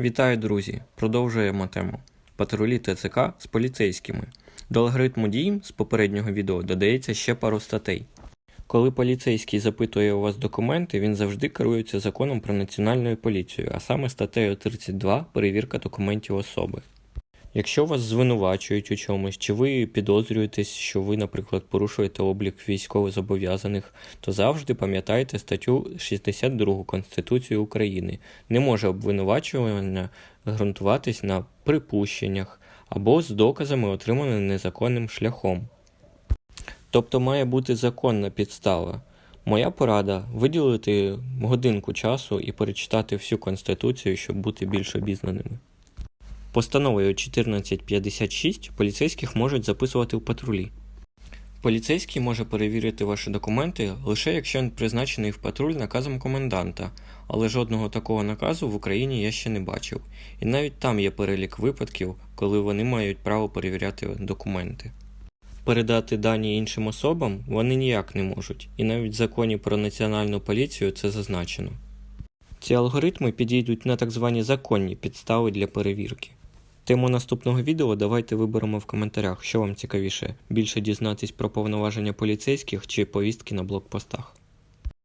Вітаю, друзі! Продовжуємо тему. Патрулі ТЦК з поліцейськими. До алгоритму дій з попереднього відео додається ще пару статей. Коли поліцейський запитує у вас документи, він завжди керується законом про національну поліцію, а саме статтею 32 перевірка документів особи. Якщо вас звинувачують у чомусь, чи ви підозрюєтесь, що ви, наприклад, порушуєте облік військовозобов'язаних, то завжди пам'ятайте статтю 62 Конституції України. Не може обвинувачування ґрунтуватись на припущеннях або з доказами, отриманими незаконним шляхом. Тобто має бути законна підстава. Моя порада виділити годинку часу і перечитати всю Конституцію, щоб бути більш обізнаними. Постановою 1456 поліцейських можуть записувати в патрулі. Поліцейський може перевірити ваші документи лише якщо він призначений в патруль наказом коменданта, але жодного такого наказу в Україні я ще не бачив. І навіть там є перелік випадків, коли вони мають право перевіряти документи. Передати дані іншим особам вони ніяк не можуть, і навіть в законі про національну поліцію це зазначено. Ці алгоритми підійдуть на так звані законні підстави для перевірки. Тему наступного відео давайте виберемо в коментарях, що вам цікавіше: більше дізнатись про повноваження поліцейських чи повістки на блокпостах.